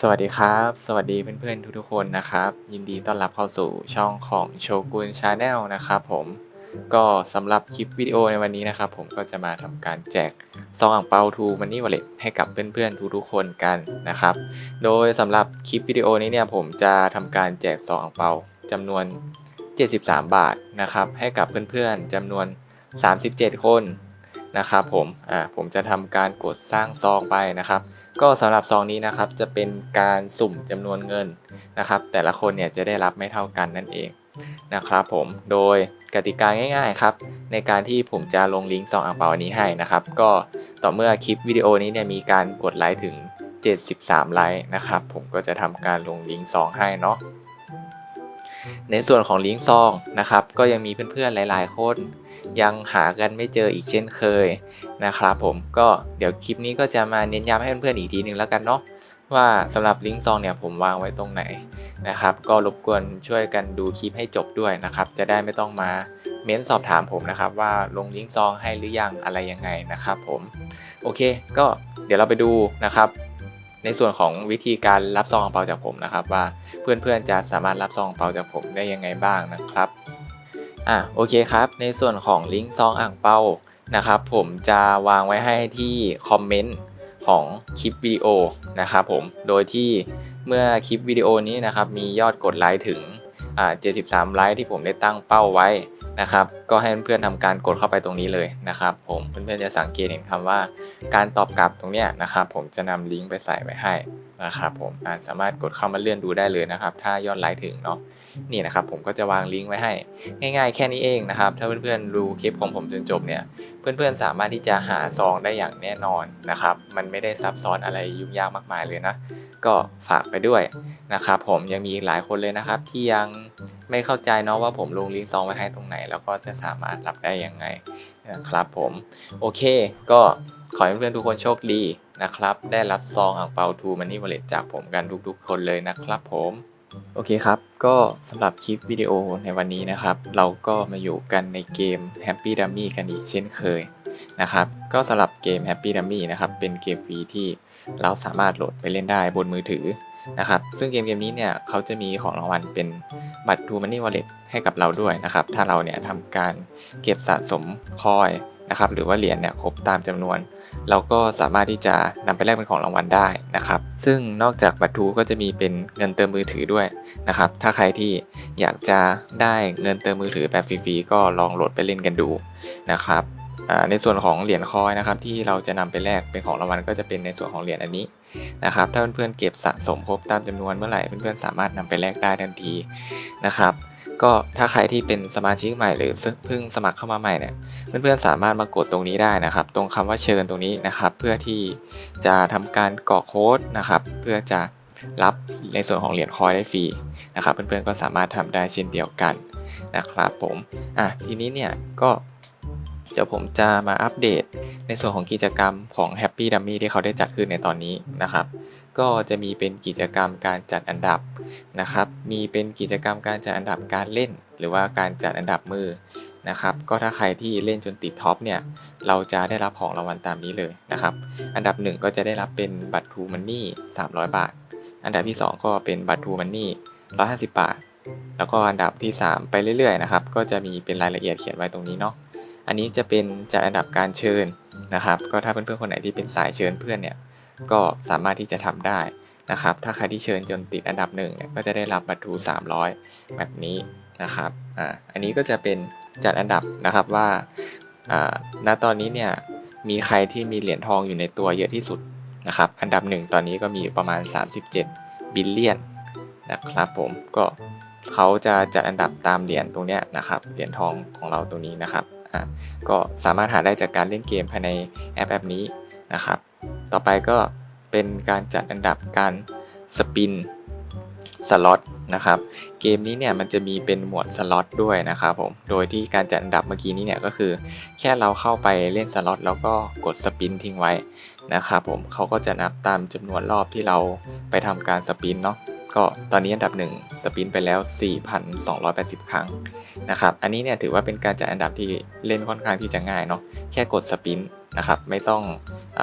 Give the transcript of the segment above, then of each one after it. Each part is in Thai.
สวัสดีครับ สวัสดีเพื่อนๆทุกๆคนนะครับ ยินดีต้อนรับเข้าสู่ช่องของโชกุนชาแนลนะครับผมก็สำหรับคลิปวิดีโอในวันนี้นะครับ ผมก็จะมาทำการแจกซองอ่างเปาทูมันนี่วอลเล็ตให้กับเพื่อนๆทุกๆคนกันนะครับ โดยสำหรับคลิปวิดีโอนี้เนี่ยผมจะทำการแจกซองอ่างเปาจำนวน 73 บาทนะครับให้กับเพื่อนๆจำนวน 37 คนนะครับผมอ่าผมจะทำการกดสร้างซองไปนะครับ ก็สำหรับซองนี้นะครับจะเป็นการสุ่มจำนวนเงินนะครับ แต่ละคนเนี่ยจะได้รับไม่เท่ากันนั่นเองนะครับผมโดยกติกาง่ายๆครับในการที่ผมจะลงลิงก์ซองอ่างเปาอันนี้ให้นะครับ ก็ต่อเมื่อคลิปวิดีโอนี้เนี่ยมีการกดไลค์ถึง 73 ไลค์นะครับ ผมก็จะทำการลงลิงก์ซองให้เนาะในส่วนของลิงก์ซองนะครับ ก็ยังมีเพื่อนๆหลาย ๆ คน ยังหากันไม่เจออีกเช่นเคยนะครับผมก็เดี๋ยวคลิปนี้ก็จะมาเน้นย้ำให้เพื่อนๆอีกทีหนึ่งแล้วกันเนาะว่าสำหรับลิงก์ซองเนี่ยผมวางไว้ตรงไหนนะครับก็รบกวนช่วยกันดูคลิปให้จบด้วยนะครับ จะได้ไม่ต้องมาเม้นสอบถามผมนะครับ ว่าลงลิงก์ซองให้หรือยังอะไรยังไงนะครับผมโอเค ก็เดี๋ยวเราไปดูนะครับ ในส่วนของวิธีการรับซองเปาจากผมนะครับ ว่าเพื่อนๆจะสามารถรับซองเปาจากผมได้ยังไงบ้างนะครับ อะโอเคครับ ในส่วนของลิงก์ซองอ่างเปานะครับ ผมจะวางไว้ให้ที่คอมเมนต์ของคลิปวิดีโอนะครับผมโดยที่เมื่อคลิปวิดีโอนี้นะครับมียอดกดไลค์ถึงอ่า73 ไลค์ที่ผมได้ตั้งเป้าไว้นะครับ ก็ให้เพื่อนๆทำการกดเข้าไปตรงนี้เลยนะครับ ผมเพื่อนๆจะสังเกตเห็นคำว่า การตอบกลับตรงเนี้ยนะครับ ผมจะนำลิงก์ไปใส่ไว้ให้นะครับผมอ่าสามารถกดเข้ามาเลื่อนดูได้เลยนะครับ ถ้ายอดไลค์ถึงเนาะ นี่นะครับผมก็จะวางลิงก์ไว้ให้ ง่ายๆ แค่นี้เองนะครับ ถ้าเพื่อนๆดูคลิปของผมจนจบเนี่ย เพื่อนๆสามารถที่จะหาซองได้อย่างแน่นอนนะครับ มันไม่ได้ซับซ้อนอะไรยุ่งยากมากมายเลยนะ ก็ฝากไปด้วยนะครับผมยังมีหลายคนเลยนะครับ ที่ยังไม่เข้าใจเนาะว่าผมลงลิงก์ซองไว้ให้ตรงไหน แล้วก็จะสามารถรับได้ยังไงนะครับผมโอเค ก็ขอให้เพื่อนๆทุกคนโชคดีนะครับ ได้รับซองอ่างเปาทูมันนี่วอลเล็ตจากผมกันทุกๆ คนเลยนะครับผม โอเคครับ ก็สำหรับคลิปวิดีโอในวันนี้นะครับ เราก็มาอยู่กันในเกม Happy Dummy กันอีกเช่นเคยนะครับ ก็สำหรับเกม Happy Dummy นะครับ เป็นเกมฟรีที่เราสามารถโหลดไปเล่นได้บนมือถือนะครับ ซึ่งเกมเกมนี้เนี่ยเขาจะมีของรางวัลเป็นบัตร True Money Wallet ให้กับเราด้วยนะครับ ถ้าเราเนี่ยทำการเก็บสะสมคอย นะครับหรือว่าเหรียญเนี่ยครบตามจำนวน เราก็สามารถที่จะนำไปแลกเป็นของรางวัลได้นะครับ ซึ่งนอกจากบัตรทูก็จะมีเป็นเงินเติมมือถือด้วยนะครับ ถ้าใครที่อยากจะได้เงินเติมมือถือแบบฟรีๆก็ลองโหลดไปเล่นกันดูนะครับในส่วนของเหรียญคอยนะครับที่เราจะนำไปแลกเป็นของรางวัลก็จะเป็นในส่วนของเหรียญอันนี้นะครับถ้าเพื่อนๆเก็บสะสมครบตามจำนวนเมื่อไหร่เพื่อนๆสามารถนำไปแลกได้ทันทีนะครับ ก็ถ้าใครที่เป็นสมาชิกใหม่หรือเพิ่งสมัครเข้ามาใหม่เนี่ยเพื่อนๆสามารถมากดตรงนี้ได้นะครับ ตรงคำว่าเชิญตรงนี้นะครับ เพื่อที่จะทำการกรอกโค้ดนะครับ เพื่อจะรับในส่วนของเหรียญคอยได้ฟรีนะครับเพื่อนๆก็สามารถทำได้เช่นเดียวกันนะครับผมอะทีนี้เนี่ยก็เดี๋ยวผมจะมาอัปเดตในส่วนของกิจกรรมของ Happy Dummy ที่เขาได้จัดขึ้นในตอนนี้นะครับ ก็จะมีเป็นกิจกรรมการจัดอันดับนะครับ มีเป็นกิจกรรมการจัดอันดับการเล่น หรือว่าการจัดอันดับมือนะครับ ก็ถ้าใครที่เล่นจนติดท็อปเนี่ย เราจะได้รับของรางวัลตามนี้เลยนะครับ อันดับ 1 ก็จะได้รับเป็นบัตรทูมันนี่300 บาท อันดับที่ 2 ก็เป็นบัตรทูมันนี่150 บาท แล้วก็อันดับที่ 3 ไปเรื่อยๆนะครับ ก็จะมีเป็นรายละเอียดเขียนไว้ตรงนี้เนาะ อันนี้จะเป็นจัดอันดับการเชิญนะครับ ก็ถ้าเพื่อนๆคนไหนที่เป็นสายเชิญเพื่อนเนี่ย ก็สามารถที่จะทำได้นะครับ ถ้าใครที่เชิญจนติดอันดับหนึ่งเนี่ยก็จะได้รับบัตรทู300 แบบนี้นะครับอ่าอันนี้ก็จะเป็นจัดอันดับนะครับว่าอ่าณตอนนี้เนี่ยมีใครที่มีเหรียญทองอยู่ในตัวเยอะที่สุดนะครับ อันดับหนึ่งตอนนี้ก็มีประมาณ 37 บิลเลียนนะครับผมก็เขาจะจัดอันดับตามเหรียญตรงเนี้ยนะครับ เหรียญทองของเราตรงนี้นะครับอ่าก็สามารถหาได้จากการเล่นเกมภายในแอปแอปนี้นะครับ ต่อไปก็ เป็นการจัดอันดับการสปินสล็อตนะครับเกมนี้เนี่ยมันจะมีเป็นหมวดสล็อตด้วยนะครับผมโดยที่การจัดอันดับเมื่อกี้นี้เนี่ยก็คือ แค่เราเข้าไปเล่นสล็อตแล้วก็กดสปินทิ้งไว้นะครับผมเขาก็จะนับตามจำนวนรอบที่เราไปทำการสปินเนาะก็ตอนนี้อันดับ 1 สปินไปแล้ว 4,280 ครั้งนะครับอันนี้เนี่ยถือว่าเป็นการจัดอันดับที่เล่นค่อนข้างที่จะง่ายเนาะแค่กดสปินนะครับไม่ต้องอ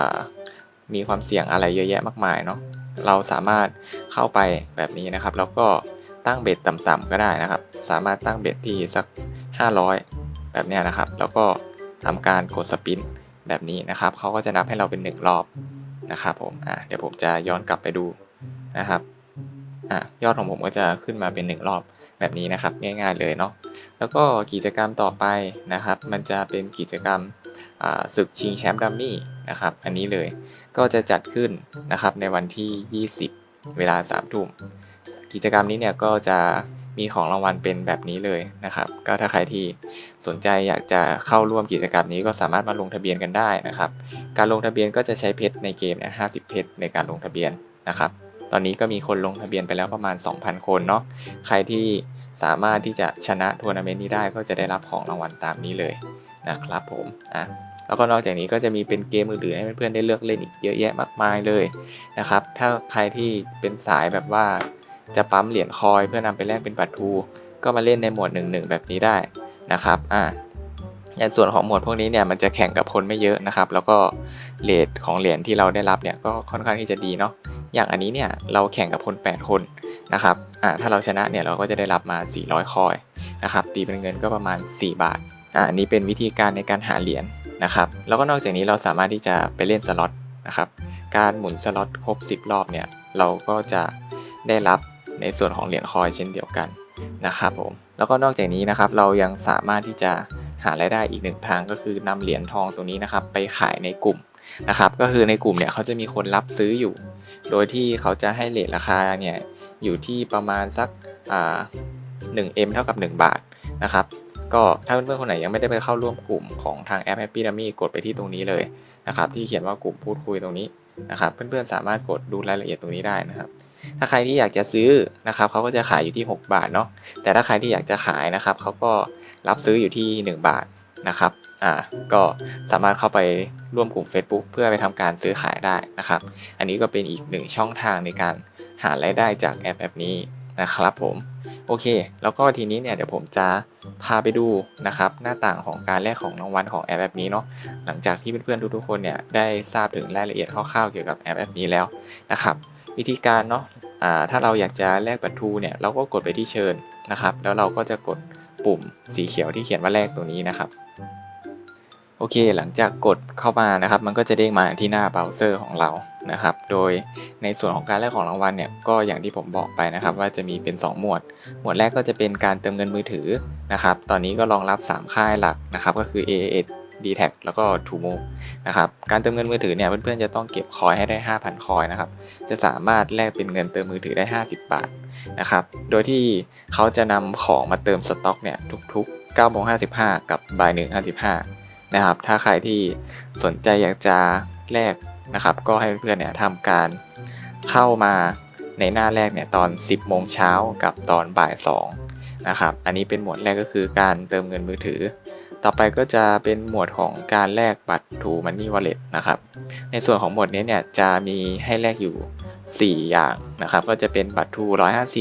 มีความเสี่ยงอะไรเยอะแยะมากมายเนาะเราสามารถเข้าไปแบบนี้นะครับ แล้วก็ตั้งเบ็ดต่ำๆก็ได้นะครับ สามารถตั้งเบ็ดที่สัก 500 แบบนี้นะครับ แล้วก็ทำการกดสปินแบบนี้นะครับเขาก็จะนับให้เราเป็น 1 รอบนะครับผมอะเดี๋ยวผมจะย้อนกลับไปดูนะครับอะยอดของผมก็จะขึ้นมาเป็น 1 รอบแบบนี้นะครับ ง่าย ๆเลยเนาะแล้วก็กิจกรรมต่อไปนะครับ มันจะเป็นกิจกรรม ศึกชิงแชมป์ดัมมี่นะครับ อันนี้เลยก็จะจัดขึ้นนะครับในวันที่ 20 เวลา3ทุ่มกิจกรรมนี้เนี่ยก็จะมีของรางวัลเป็นแบบนี้เลยนะครับ ก็ถ้าใครที่สนใจอยากจะเข้าร่วมกิจกรรมนี้ก็สามารถมาลงทะเบียนกันได้นะครับ การลงทะเบียนก็จะใช้เพชรในเกมนี่ย50 เพชรในการลงทะเบียนนะครับ ตอนนี้ก็มีคนลงทะเบียนไปแล้วประมาณ 2,000 คนเนาะ ใครที่สามารถที่จะชนะทัวร์นาเมนต์นี้ได้ก็จะได้รับของรางวัลตามนี้เลยนะครับผม อะ แล้วก็นอกจากนี้ก็จะมีเป็นเกมอื่นๆให้เพื่อนๆได้เลือกเล่นอีกเยอะแยะมากมายเลยนะครับ ถ้าใครที่เป็นสายแบบว่าจะปั๊มเหรียญคอยเพื่อนำไปแลกเป็นบัตรทูก็มาเล่นในหมวด1นึแบบนี้ได้นะครับ อ่าในส่วนของหมวดพวกนี้เนี่ยมันจะแข่งกับคนไม่เยอะนะครับ แล้วก็เลทของเหรียญที่เราได้รับเนี่ยก็ค่อนข้างที่จะดีเนาะ อย่างอันนี้เนี่ยเราแข่งกับคน 8 คนนะครับ อ่าถ้าเราชนะเนี่ยเราก็จะได้รับมา 400 คอยนะครับ ตีเป็นเงินก็ประมาณ 4 บาท อ่าอันนี้เป็นวิธีการในการหาเหรียญ นะครับ แล้วก็นอกจากนี้เราสามารถที่จะไปเล่นสล็อตนะครับ การหมุนสล็อตครบ 10 รอบเนี่ย เราก็จะได้รับในส่วนของเหรียญคอยเช่นเดียวกันนะครับผม แล้วก็นอกจากนี้นะครับเรายังสามารถที่จะหารายได้อีกหนึ่งทางก็คือนำเหรียญทองตรงนี้นะครับไปขายในกลุ่มนะครับ ก็คือในกลุ่มเนี่ยเขาจะมีคนรับซื้ออยู่ โดยที่เขาจะให้เลทราคาเนี่ยอยู่ที่ประมาณสักอ่า 1M เท่ากับ 1 บาทนะครับ ก็ถ้าเพื่อนๆคนไหนยังไม่ได้ไปเข้าร่วมกลุ่มของทางแอป Happy Dummy กดไปที่ตรงนี้เลยนะครับที่เขียนว่ากลุ่มพูดคุยตรงนี้นะครับเพื่อนๆสามารถกดดูรายละเอียดตรงนี้ได้นะครับ ถ้าใครที่อยากจะซื้อนะครับเขาก็จะขายอยู่ที่ 6 บาทเนาะแต่ถ้าใครที่อยากจะขายนะครับเขาก็รับซื้ออยู่ที่ 1 บาทนะครับอ่าก็สามารถเข้าไปร่วมกลุ่ม Facebook เพื่อไปทำการซื้อขายได้นะครับ อันนี้ก็เป็นอีกหนึ่งช่องทางในการหารายได้จากแอปแอปนี้ นะครับผมโอเค แล้วก็ทีนี้เนี่ยเดี๋ยวผมจะพาไปดูนะครับหน้าต่างของการแลกของรางวัลของแอปแอปนี้เนาะหลังจากที่เพื่อนๆทุกๆคนเนี่ยได้ทราบถึงรายละเอียดคร่าวๆเกี่ยวกับแอปแอปนี้แล้วนะครับวิธีการเนาะถ้าเราอยากจะแลกบัตรทูเนี่ยเราก็กดไปที่เชิญนะครับ แล้วเราก็จะกดปุ่มสีเขียวที่เขียนว่าแลกตรงนี้นะครับโอเค หลังจากกดเข้ามานะครับ มันก็จะเด้งมาที่หน้าเบราว์เซอร์ของเรา นะครับ โดยในส่วนของการแลกของรางวัลเนี่ยก็อย่างที่ผมบอกไปนะครับ ว่าจะมีเป็น 2 หมวด หมวดแรกก็จะเป็นการเติมเงินมือถือนะครับ ตอนนี้ก็รองรับ 3 ค่ายหลักนะครับ ก็คือ AAS d t a c แล้วก็ t o m o นะครับ การเติมเงินมือถือเนี่ยเพื่อนๆจะต้องเก็บคอยให้ได้ 5,000 คอยนะครับ จะสามารถแลกเป็นเงินเติมมือถือได้ 50 บาทนะครับ โดยที่เขาจะนำของมาเติมสต็อกเนี่ยทุกๆ9โมง55 กับบ่าย1 55นะครับ ถ้าใครที่สนใจอยากจะแลก นะครับ ก็ให้เพื่อนเนี่ยทำการเข้ามาในหน้าแรกเนี่ยตอน 10โมงเช้ากับตอนบ่าย2นะครับ อันนี้เป็นหมวดแรกก็คือการเติมเงินมือถือ ต่อไปก็จะเป็นหมวดของการแลกบัตร True Money Wallet นะครับ ในส่วนของหมวดนี้เนี่ยจะมีให้แลกอยู่ 4 อย่างนะครับ ก็จะเป็นบัตร True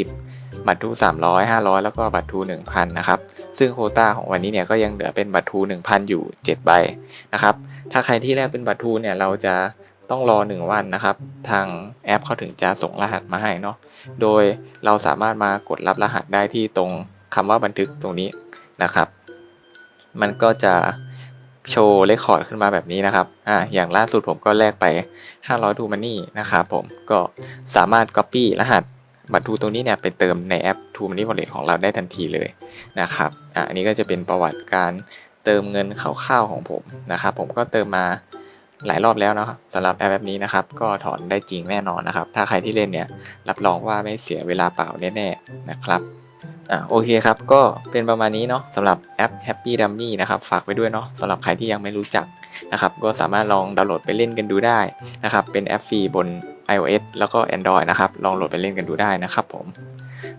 150 บัตร True 300 500 แล้วก็บัตร True 1,000 นะครับ ซึ่งโคต้าของวันนี้เนี่ยก็ยังเหลือเป็นบัตร True 1,000 อยู่ 7 ใบนะครับ ถ้าใครที่แลกเป็นบัตร True เนี่ยเราจะ ต้องรอ 1 วันนะครับ ทางแอปเขาถึงจะส่งรหัสมาให้เนาะโดยเราสามารถมากดรับรหัสได้ที่ตรงคำว่าบันทึกตรงนี้นะครับ มันก็จะโชว์เรคคอร์ดขึ้นมาแบบนี้นะครับ อ่า อย่างล่าสุดผมก็แลกไป 500ทูมันนี่นะครับผม ก็สามารถ Copy รหัสบัตรทูตรงนี้เนี่ยไปเติมในแอป True Money Wallet ของเราได้ทันทีเลยนะครับ อ่าอันนี้ก็จะเป็นประวัติการเติมเงินคร่าวๆของผมนะครับ ผมก็เติมมา หลายรอบแล้วนะครับสำหรับแอปแบบนี้นะครับ ก็ถอนได้จริงแน่นอนนะครับ ถ้าใครที่เล่นเนี่ยรับรองว่าไม่เสียเวลาเปล่าแน่ๆนะครับอะโอเคครับ ก็เป็นประมาณนี้เนาะสำหรับแอป Happy Dummy นะครับฝากไว้ด้วยเนาะสำหรับใครที่ยังไม่รู้จักนะครับ ก็สามารถลองดาวน์โหลดไปเล่นกันดูได้นะครับ เป็นแอปฟรีบน iOS แล้วก็ Android นะครับ ลองโหลดไปเล่นกันดูได้นะครับผม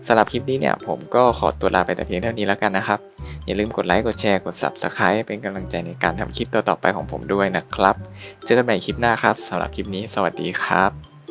สำหรับคลิปนี้เนี่ยผมก็ขอตัวลาไปแต่เพียงเท่านี้แล้วกันนะครับ อย่าลืมกดไลค์ กดแชร์ กด Subscribe เป็นกำลังใจในการทำคลิปต่อๆไปของผมด้วยนะครับ เจอกันใหม่คลิปหน้าครับสำหรับคลิปนี้ สวัสดีครับ